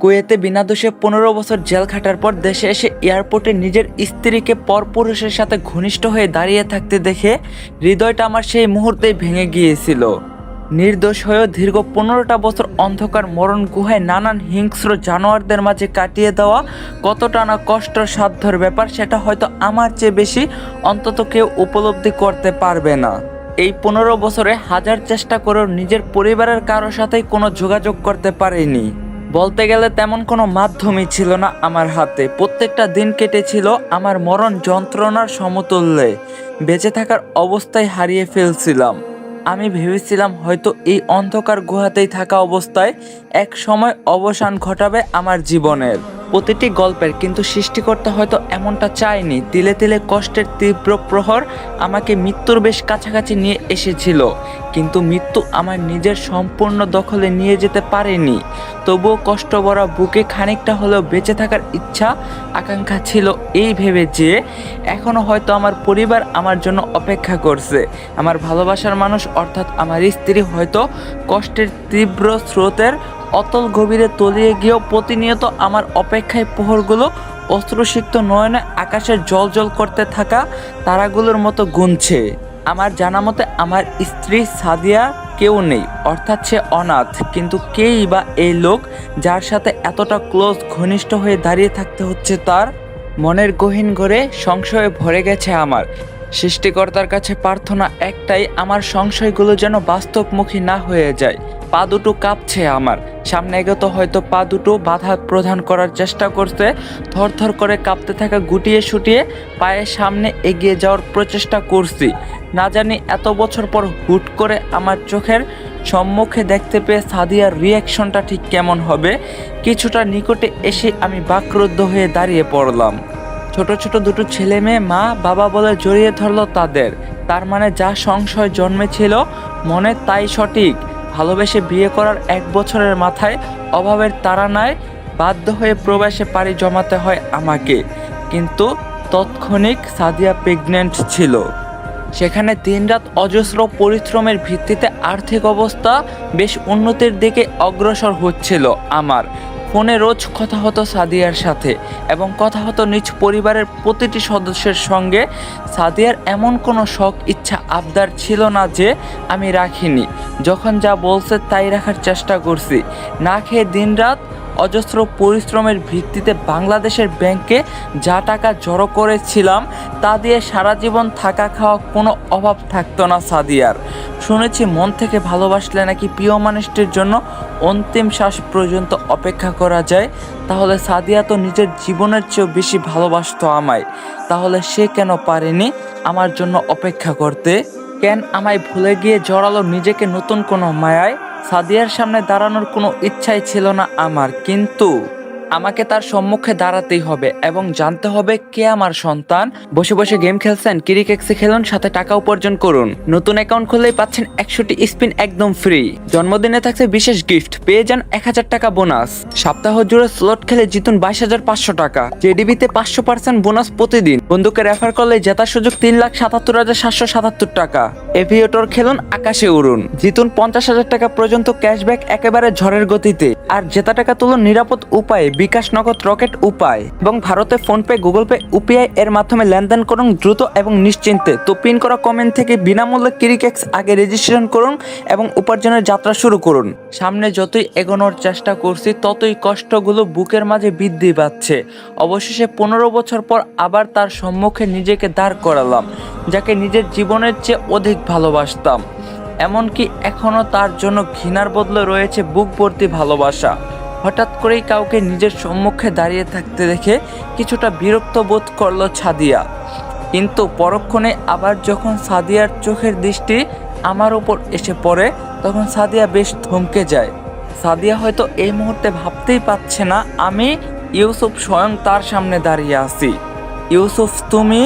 কুয়েতে বিনা দোষে পনেরো বছর জেল খাটার পর দেশে এসে এয়ারপোর্টে নিজের স্ত্রীকে পরপুরুষের সাথে ঘনিষ্ঠ হয়ে দাঁড়িয়ে থাকতে দেখে হৃদয়টা আমার সেই মুহূর্তেই ভেঙে গিয়েছিল। নির্দোষ হয়েও দীর্ঘ পনেরোটা বছর অন্ধকার মরণ গুহায় নানান হিংস্র জানোয়ারদের মাঝে কাটিয়ে দেওয়া কতটা না কষ্ট সাধ্যর ব্যাপার সেটা হয়তো আমার চেয়ে বেশি অন্তত কেউ উপলব্ধি করতে পারবে না। এই পনেরো বছরে হাজার চেষ্টা করেও নিজের পরিবারের কারোর সাথেই কোনো যোগাযোগ করতে পারিনি। বলতে গেলে তেমন কোনো মাধ্যমই ছিল না আমার হাতে। প্রত্যেকটা দিন কেটেছিল আমার মরণ যন্ত্রণার সমতুল্যে। বেঁচে থাকার অবস্থায় হারিয়ে ফেলছিলাম। আমি ভেবেছিলাম হয়তো এই অন্ধকার গুহাতেই থাকা অবস্থায় এক সময় অবসান ঘটাবে আমার জীবনের। প্রতিটি গল্পের কিন্তু সৃষ্টিকর্তা হয়তো এমনটা চায়নি। তিলে তিলে কষ্টের তীব্র প্রহর আমাকে মৃত্যুর বেশ কাছাকাছি নিয়ে এসেছিল। কিন্তু মৃত্যু আমার নিজের সম্পূর্ণ দখলে নিয়ে যেতে পারেনি। তবুও কষ্ট ভরা বুকে খানিকটা হলেও বেঁচে থাকার ইচ্ছা, আকাঙ্ক্ষা ছিল এই ভেবে যে এখনও হয়তো আমার পরিবার আমার জন্য অপেক্ষা করছে। আমার ভালোবাসার মানুষ অর্থাৎ আমার স্ত্রী হয়তো কষ্টের তীব্র স্রোতের অতল গভীরে তলিয়ে গিয়েও প্রতিনিয়ত আমার অপেক্ষায় প্রহরগুলো অস্ত্রসিক্ত নয়নে আকাশের জল জল করতে থাকা তারাগুলোর মতো গুনছে। আমার জানা মতে আমার স্ত্রী সাদিয়া কেউ নেই, অর্থাৎ সে অনাথ, কিন্তু কেই বা এই লোক যার সাথে এতটা ক্লোজ ঘনিষ্ঠ হয়ে দাঁড়িয়ে থাকতে হচ্ছে তার? মনের গহীন ঘরে সংশয়ে ভরে গেছে আমার। সৃষ্টিকর্তার কাছে প্রার্থনা একটাই, আমার সংশয়গুলো যেন বাস্তবমুখী না হয়ে যায়। পা দুটো কাঁপছে আমার। সামনে এগোতে হয়তো পা দুটো বাধা প্রদান করার চেষ্টা করছে। থরথর করে কাঁপতে থাকা গুটিয়ে শুটিয়ে পায়ের সামনে এগিয়ে যাওয়ার প্রচেষ্টা করছি। না জানি এত বছর পর হুট করে আমার চোখের সম্মুখে দেখতে পেয়ে সাদিয়ার রিয়াকশনটা ঠিক কেমন হবে। কিছুটা নিকটে এসে আমি বাক্রুদ্ধ হয়ে দাঁড়িয়ে পড়লাম। ছোট ছোট দুটো ছেলে মেয়ে মা বাবা বলে জড়িয়ে ধরলো তাদের। তার মানে যা সংশয় জন্মেছিল, মনে তাই সঠিক। ভালোবেসে বিয়ে করার এক বছরের মাথায় অভাবের তাড়ানায় বাধ্য হয়ে প্রবাসে পাড়ি জমাতে হয় আমাকে। কিন্তু তৎক্ষণিক সাদিয়া প্রেগনেন্ট ছিল। সেখানে দিনরাত অজস্র পরিশ্রমের ভিত্তিতে আর্থিক অবস্থা বেশ উন্নতির দিকে অগ্রসর হচ্ছিল আমার। ফোনে রোজ কথা হতো সাদিয়ার সাথে এবং কথা হতো নিজ পরিবারের প্রতিটি সদস্যের সঙ্গে। সাদিয়ার এমন কোনো শখ, ইচ্ছা, আবদার ছিল না যে আমি রাখিনি। যখন যা বলছে তাই রাখার চেষ্টা করছি। না খেয়ে দিনরাত অজস্র পরিশ্রমের ভিত্তিতে বাংলাদেশের ব্যাংকে যা টাকা জড়ো করেছিলাম, তা দিয়ে সারা জীবন থাকা খাওয়া কোনো অভাব থাকতো না সাদিয়ার। শুনেছি মন থেকে ভালোবাসলে নাকি প্রিয় মানুষটির জন্য অন্তিম শ্বাস পর্যন্ত অপেক্ষা করা যায়। তাহলে সাদিয়া তো নিজের জীবনের চেয়েও বেশি ভালোবাসতো আমায়। তাহলে সে কেন পারেনি আমার জন্য অপেক্ষা করতে? কেন আমায় ভুলে গিয়ে জড়ালো নিজেকে নতুন কোনো মায়ায়? সাদিয়ার সামনে দাঁড়ানোর কোনো ইচ্ছাই ছিল না আমার। কিন্তু আমাকে তার সম্মুখে দাঁড়াতেই হবে এবং জানতে হবে কে আমার সন্তান। বসে বসে গেম খেলছেন ক্রিকেক্সে খেলুন, সাথে টাকা উপার্জন করুন। নতুন অ্যাকাউন্ট খুললেই পাচ্ছেন একশোটি স্পিন একদম ফ্রি জন্মদিনে থাকছে বিশেষ গিফট পেয়ে যান এক হাজার টাকা বোনাস সপ্তাহ জুড়ে স্লট খেলে জিতুন বাইশ হাজার পাঁচশো টাকা। জেডিবিতে পাঁচশো পার্সেন্ট বোনাস প্রতিদিন। বন্ধুকে রেফার করলে জেতার সুযোগ তিন লাখ সাতাত্তর হাজার সাতশো সাতাত্তর টাকা। এভিয়েটর খেলুন আকাশে উড়ুন। জিতুন পঞ্চাশ হাজার টাকা পর্যন্ত ক্যাশব্যাক একেবারে ঝড়ের গতিতে। আর জেতা টাকা তুলুন নিরাপদ উপায়ে, বিকাশ নগদ রকেট উপায়। এবং ভারতে ফোনপে, গুগল পে, ইউপিআই এর মাধ্যমে লেনদেন করুন দ্রুত এবং নিশ্চিন্তে। তো পিন করা কমেন্ট থেকে বিনামূল্যে ক্রিকেক্স আগে রেজিস্ট্রেশন করুন এবং উপার্জনের যাত্রা শুরু করুন। সামনে যতই এগোনোর চেষ্টা করছি, ততই কষ্টগুলো বুকের মাঝে বৃদ্ধি পাচ্ছে। অবশেষে পনেরো বছর পর আবার তার সম্মুখে নিজেকে দাঁড় করালাম, যাকে নিজের জীবনের চেয়ে অধিক ভালোবাসতাম, এমনকি এখনও তার জন্য ঘৃণার বদলে রয়েছে বুক ভর্তি ভালোবাসা। হঠাৎ করেই কাউকে নিজের সম্মুখে দাঁড়িয়ে থাকতে দেখে কিছুটা বিরক্ত বোধ করল ছাদিয়া কিন্তু পরক্ষণে আবার যখন সাদিয়ার চোখের দৃষ্টি আমার উপর এসে পড়ে, তখন সাদিয়া বেশ থমকে যায়। সাদিয়া হয়তো এই মুহূর্তে ভাবতেই পারছে না, আমি ইউসুফ স্বয়ং তার সামনে দাঁড়িয়ে আছি। ইউসুফ, তুমি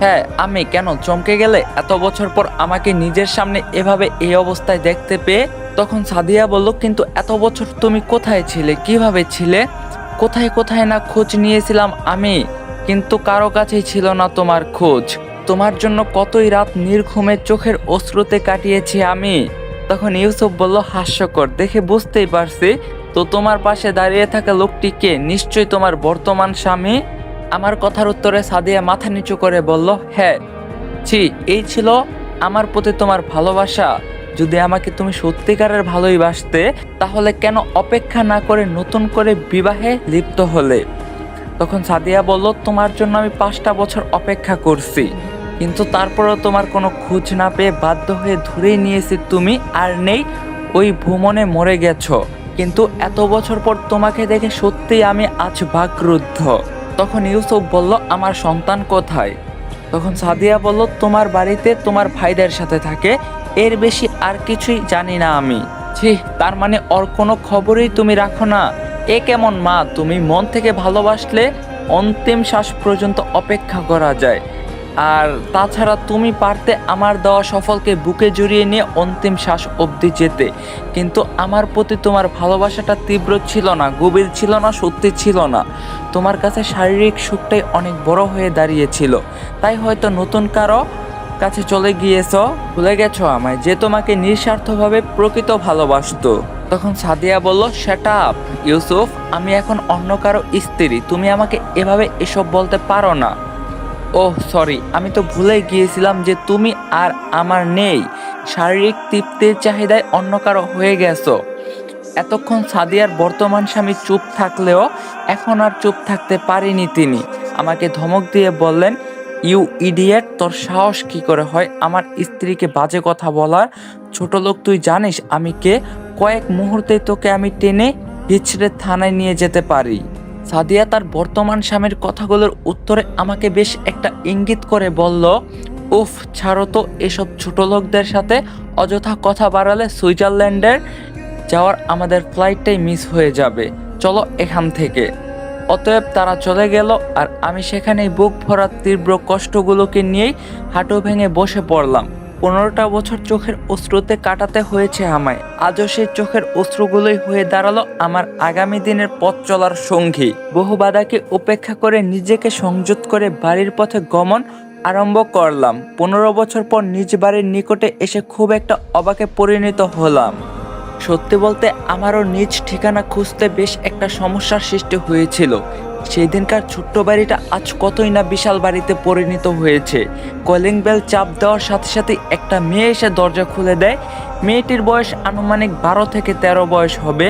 হ্যাঁ আমি কেন চমকে গেলে? এত বছর পর আমাকে নিজের সামনে এভাবে এই অবস্থায় দেখতে পেয়ে তখন সাদিয়া বলল, কিন্তু এত বছর তুমি কোথায় ছিলে? কীভাবে ছিলে? কোথায় কোথায় না খোঁজ নিয়েছিলাম আমি? কিন্তু কারও কাছেই ছিল না তোমার খোঁজ। তোমার জন্য কতই রাত নির্ঘুমে চোখের অশ্রুতে কাটিয়েছি আমি? তখন ইউসুফ বলল, হাস্যকর, দেখে বুঝতেই পারছি। তো তোমার পাশে দাঁড়িয়ে থাকা লোকটিকে নিশ্চয়ই তোমার বর্তমান স্বামী? আমার কথার উত্তরে সাদিয়া মাথা নিচু করে বলল হ্যাঁ ছি, এই ছিল আমার প্রতি তোমার ভালোবাসা। যদি আমাকে তুমি সত্যিকারের ভালোই বাসতে, তাহলে কেন অপেক্ষা না করে নতুন করে বিবাহে লিপ্ত হলে? তখন সাদিয়া বলল, তোমার জন্য আমি পাঁচটা বছর অপেক্ষা করছি, কিন্তু তারপরেও তোমার কোনো খোঁজ না পেয়ে বাধ্য হয়ে ধরেই নিয়েছি তুমি, আর নেই, ওই ভ্রমণে মরে গেছো। কিন্তু এত বছর পর তোমাকে দেখে সত্যিই আমি আজ বাকরুদ্ধ। তখন ইউসুফ বলল, আমার সন্তান কোথায়? তখন সাদিয়া বলল, তোমার বাড়িতে তোমার ভাইদের সাথে থাকে, এর বেশি আর কিছুই জানি না আমি। ছি, তার মানে ওর কোনো খবরই তুমি রাখো না। এ কেমন মা, তুমি মন থেকে ভালোবাসলে অন্তিম শ্বাস পর্যন্ত অপেক্ষা করা যায়। আর তাছাড়া তুমি পারতে আমার দেওয়া সফলকে বুকে জড়িয়ে নিয়ে অন্তিম শ্বাস অবধি যেতে। কিন্তু আমার প্রতি তোমার ভালোবাসাটা তীব্র ছিল না, গভীর ছিল না, সত্যি ছিল না। তোমার কাছে শারীরিক সুখটাই অনেক বড় হয়ে দাঁড়িয়েছিল। তাই হয়তো নতুন কারও কাছে চলে গিয়েছ, ভুলে গেছো আমায়, যে তোমাকে নিঃস্বার্থভাবে প্রকৃত ভালোবাসত। তখন সাদিয়া বলল সেটা আপ ইউসুফ, আমি এখন অন্য কারও স্ত্রী, তুমি আমাকে এভাবে এসব বলতে পারো না। ওহ, সরি। আমি তো ভুলে গিয়েছিলাম যে তুমি আর আমার নেই। শারীরিক তৃপ্তির চাহিদায় অন্য কারও হয়ে গেছো। এতক্ষণ সাদিয়ার বর্তমান স্বামী চুপ থাকলেও এখন আর চুপ থাকতে পারেনি তিনি। আমাকে ধমক দিয়ে বললেন, ইউ ইডিয়েট, তোর সাহস কি করে হয়? আমার স্ত্রীকে বাজে কথা বলার। ছোট লোক, তুই জানিস আমি কে? কয়েক মুহূর্তে তোকে আমি টেনে হিচড়ে থানায় নিয়ে যেতে পারি। সাদিয়া তার বর্তমান স্বামীর কথাগুলোর উত্তরে আমাকে বেশ একটা ইঙ্গিত করে বলল, উফ, ছাড়ো তো এসব ছোট লোকদের সাথে অযথা কথা বাড়ালে সুইজারল্যান্ডের যাওয়ার আমাদের ফ্লাইটটাই মিস হয়ে যাবে। চলো এখান থেকে। অতএব তারা চলে গেল আর আমি সেখানেই বুক ভরা তীব্র কষ্টগুলোকে নিয়েই হাঁটু ভেঙে বসে পড়লাম। পনেরোটা বছর চোখের অশ্রুতে কাটাতে হয়েছে আমায়। আজও সেই চোখের অশ্রুগুলোই হয়ে দাঁড়াল আমার আগামী দিনের পথ চলার সঙ্গী। বহু বাধাকে উপেক্ষা করে নিজেকে সংযত করে বাড়ির পথে গমন আরম্ভ করলাম। পনেরো বছর পর নিজ বাড়ির নিকটে এসে খুব একটা অবাকে পরিণত হলাম। সত্যি বলতে আমারও নিজ ঠিকানা খুঁজতে বেশ একটা সমস্যার সৃষ্টি হয়েছিল। সেই দিনকার ছোট্ট বাড়িটা আজ কতই না বিশাল বাড়িতে পরিণত হয়েছে। কলিং বেল চাপ দেওয়ার সাথে সাথে একটা মেয়ে এসে দরজা খুলে দেয়। মেয়েটির বয়স আনুমানিক বারো থেকে তেরো বয়স হবে।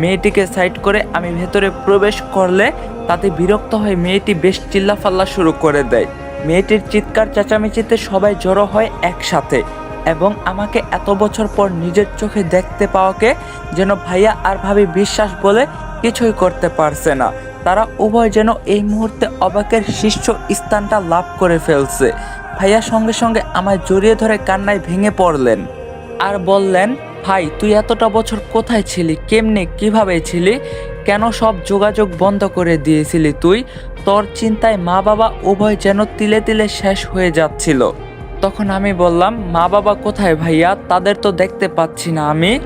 মেয়েটিকে সাইড করে আমি ভেতরে প্রবেশ করলে তাতে বিরক্ত হয়ে মেয়েটি বেশ চিল্লাফাল্লা শুরু করে দেয়। মেয়েটির চিৎকার চেঁচামেচিতে সবাই জড়ো হয় একসাথে এবং আমাকে এত বছর পর নিজের চোখে দেখতে পাওয়াকে যেন ভাইয়া আর ভাবি বিশ্বাস বলে কিছুই করতে পারছে না। তারা উভয় যেন এই মুহূর্তে অবাকের শীর্ষ স্থানটা লাভ করে ফেলছে। ভাইয়া সঙ্গে সঙ্গে আমায় জড়িয়ে ধরে কান্নায় ভেঙে পড়লেন। আর বললেন, ভাই, তুই এতটা বছর কোথায় ছিলি? কেমনে? কীভাবে ছিলি? কেন সব যোগাযোগ বন্ধ করে দিয়েছিলি তুই? তোর চিন্তায় মা বাবা উভয় যেন তিলে তিলে শেষ হয়ে যাচ্ছিল। তখন আমি বললাম মা বাবা কোথায় ভাইয়া? তাদের তো দেখতে পাচ্ছি না আমি।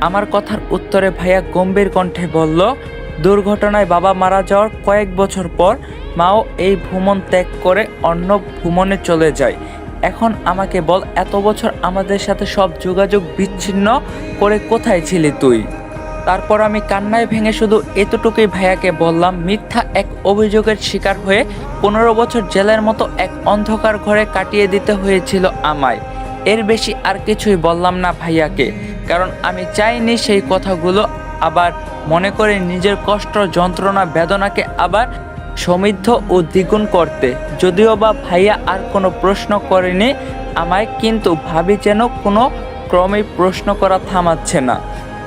আমার কথার উত্তরে ভাইয়া গম্ভীর কণ্ঠে বলল দুর্ঘটনায় বাবা মারা যাওয়ার কয়েক বছর পর মাও এই ভ্রমণ ত্যাগ করে অন্য ভ্রমণে চলে যায়। এখন আমাকে বল, এত বছর আমাদের সাথে সব যোগাযোগ বিচ্ছিন্ন করে কোথায় ছিলি তুই? তারপর আমি কান্নায় ভেঙে শুধু এতটুকুই ভাইয়াকে বললাম, মিথ্যা এক অভিযোগের শিকার হয়ে পনেরো বছর জেলের মতো এক অন্ধকার ঘরে কাটিয়ে দিতে হয়েছিল আমায়। এর বেশি আর কিছুই বললাম না ভাইয়াকে, কারণ আমি চাইনি সেই কথাগুলো আবার মনে করে নিজের কষ্ট, যন্ত্রণা, বেদনাকে আবার সমৃদ্ধ ও দ্বিগুণ করতে। যদিও বা ভাইয়া আর কোনো প্রশ্ন করেনি, আমায় কিন্তু ভাবি যেন কোনো ক্রমেই প্রশ্ন করা থামাচ্ছে না।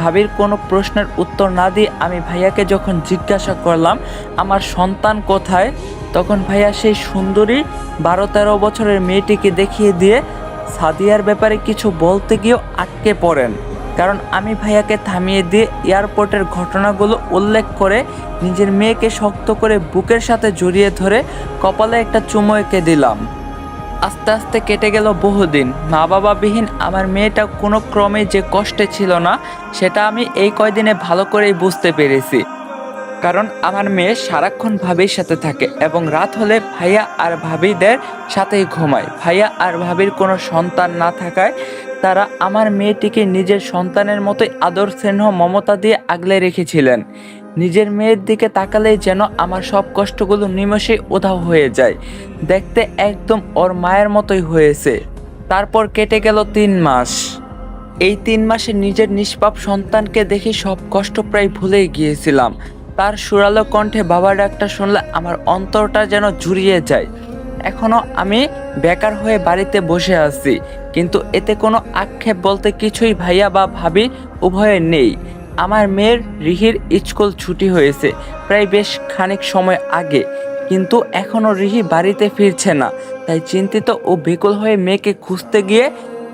ভাবির কোনো প্রশ্নের উত্তর না দিয়ে আমি ভাইয়াকে যখন জিজ্ঞাসা করলাম, আমার সন্তান কোথায়? তখন ভাইয়া সেই সুন্দরী বারো তেরো বছরের মেয়েটিকে দেখিয়ে দিয়ে সাদিয়ার ব্যাপারে কিছু বলতে গিয়েও আটকে পড়েন। কারণ আমি ভাইয়াকে থামিয়ে দিয়ে এয়ারপোর্টের ঘটনাগুলো উল্লেখ করে নিজের মেয়েকে শক্ত করে বুকের সাথে জড়িয়ে ধরে কপালে একটা চুমো এঁকে দিলাম। আস্তে আস্তে কেটে গেল বহুদিন। মা বাবাবিহীন আমার মেয়েটা কোনো ক্রমে যে কষ্টে ছিল না, সেটা আমি এই কয়দিনে ভালো করেই বুঝতে পেরেছি। কারণ আমার মেয়ে সারাক্ষণ ভাবির সাথে থাকে এবং রাত হলে ভাইয়া আর ভাবিদের সাথেই ঘুমায়। ভাইয়া আর ভাবির কোনো সন্তান না থাকায় তারা আমার মেয়েটিকে নিজের সন্তানের মতোই আদর স্নেহ, মমতা দিয়ে আগলে রেখেছিলেন। নিজের মেয়ের দিকে তাকালেই যেন আমার সব কষ্টগুলো নিমেষেই উধাও হয়ে যায়। দেখতে একদম ওর মায়ের মতোই হয়েছে। তারপর কেটে গেল তিন মাস। এই তিন মাসে নিজের নিষ্পাপ সন্তানকে দেখে সব কষ্ট প্রায় ভুলেই গিয়েছিলাম। তার সুরালো কণ্ঠে বাবার ডাকটা শুনলে আমার অন্তরটা যেন জুড়িয়ে যায়। এখনও আমি বেকার হয়ে বাড়িতে বসে আছি। কিন্তু এতে কোনো আক্ষেপ বলতে কিছুই ভাইয়া বা ভাবি উভয়ে নেই। আমার মেয়ের রিহির স্কুল ছুটি হয়েছে, প্রায় বেশ খানিক সময় আগে। কিন্তু এখনও রিহি বাড়িতে ফিরছে না, তাই চিন্তিত ও বেকুল হয়ে মেয়েকে খুঁজতে গিয়ে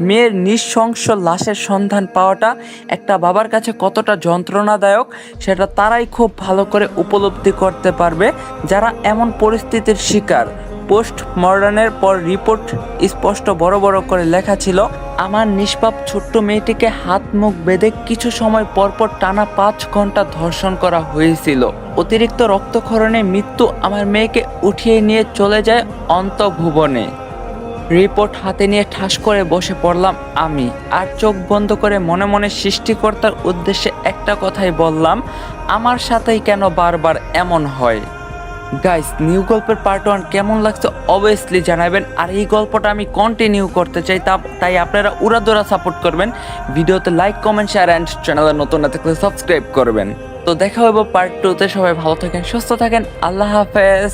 মেয়ের নিঃশংস লাশের সন্ধান পাওয়াটা একটা বাবার কাছে কতটা যন্ত্রণাদায়ক, সেটা তারাই খুব ভালো করে উপলব্ধি করতে পারবে যারা এমন পরিস্থিতির শিকার। পোস্ট মডার্নের পর রিপোর্ট স্পষ্ট বড় বড় করে লেখা ছিল, আমার নিষ্পাপ ছোট্ট মেয়েটিকে হাত মুখ বেঁধে কিছু সময় পরপর টানা পাঁচ ঘণ্টা ধর্ষণ করা হয়েছিল। অতিরিক্ত রক্তক্ষরণে মৃত্যু আমার মেয়েকে উঠিয়ে নিয়ে চলে যায় অন্তভুবনে রিপোর্ট হাতে নিয়ে ঠাস করে বসে পড়লাম আমি, আর চোখ বন্ধ করে মনে মনে সৃষ্টিকর্তার উদ্দেশ্যে একটা কথাই বললাম, আমার সাথেই কেন বারবার এমন হয়? গাইস নিউ গল্পের পার্ট ওয়ান কেমন লাগছে অবভিয়াসলি জানাবেন। আর এই গল্পটা আমি কন্টিনিউ করতে চাই, তা তাই আপনারা উড়াদোড়া সাপোর্ট করবেন। ভিডিওতে লাইক কমেন্ট শেয়ার অ্যান্ড চ্যানেলে নতুন না থাকলে সাবস্ক্রাইব করবেন। তো দেখা হইব পার্ট টুতে সবাই ভালো থাকেন, সুস্থ থাকেন, আল্লাহ হাফেজ।